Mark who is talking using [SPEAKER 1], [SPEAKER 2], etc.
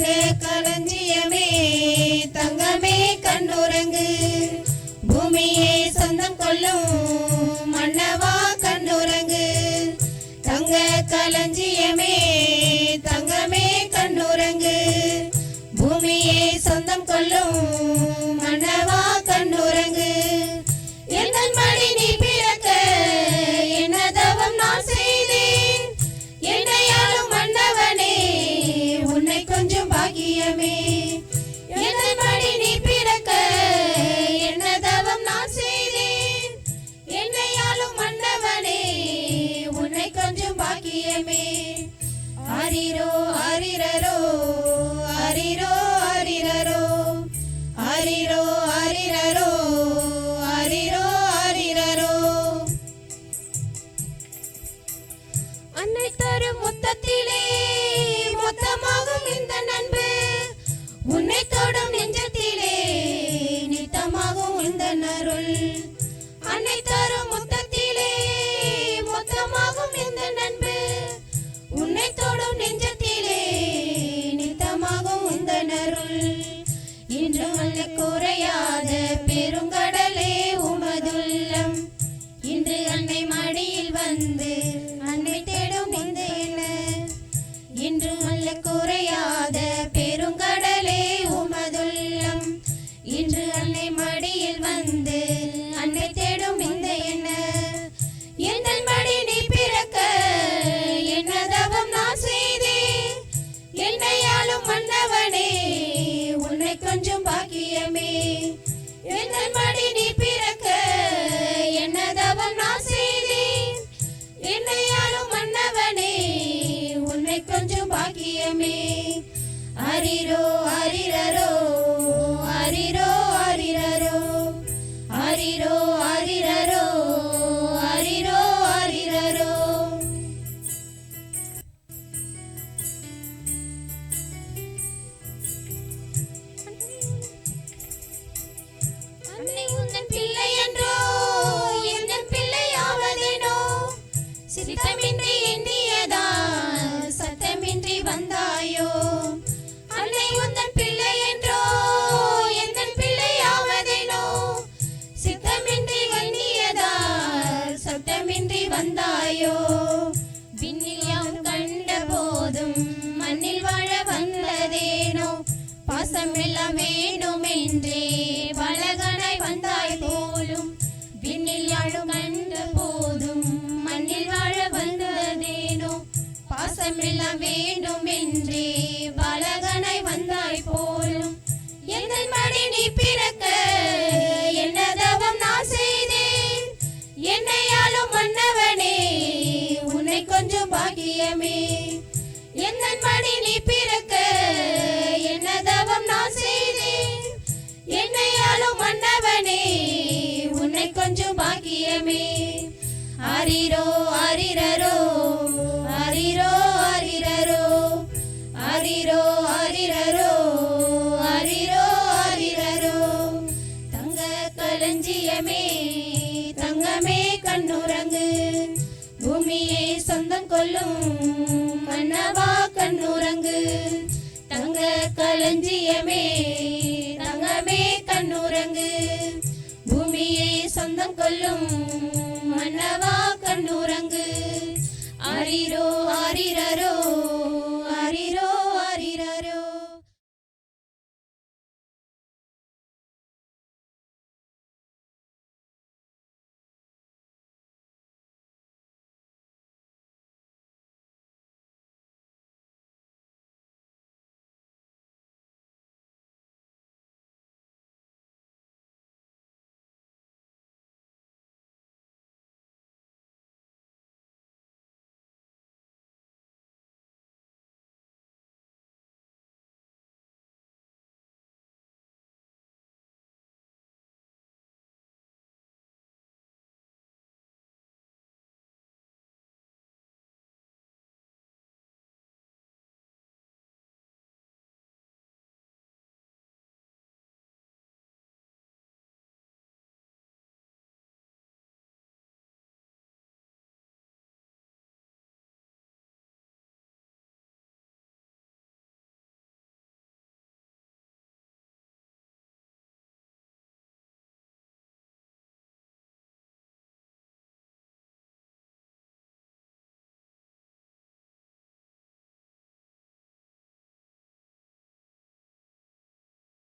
[SPEAKER 1] கலந்த களஞ்சியமே தங்கமே கண்ணுரங்கு பூமியே சொந்தம் கொள்ளும் மன்னவா கண்ணுரங்கு தங்க களஞ்சி அன்னை தரும் மொத்தத்திலே மொத்தமாகும் இந்த நண்பு. உன்னை தொடும் நெஞ்சத்திலே நித்தமாகும் இந்த நருள். அன்னை தரும் மொத்தத்திலே மொத்தமாகும் இந்த நண்பு. உன்னை தொடும் நெஞ்சத்திலே நித்தமாகும் இந்த நருள். இன்று மல்லிக்கூரைய ಮಾಡಿರೋ சந்தோஷமெல்லாம் வேண்டுமென்றே. அரிரோ அரிரரோ அரிரோ அரிரரோ அரிரோ அரிரரோ அரிரோ அரிரரோ. தங்க களஞ்சியமே தங்கமே கண்ணுரங்கு பூமியை சொந்தம் கொள்ளும் மன்னவா கண்ணுரங்கு தங்க களஞ்சியமே தங்கமே கண்ணுரங்கு பூமியை சொந்தம் கொள்ளும் ஆரிரோ ஆரிரரோ.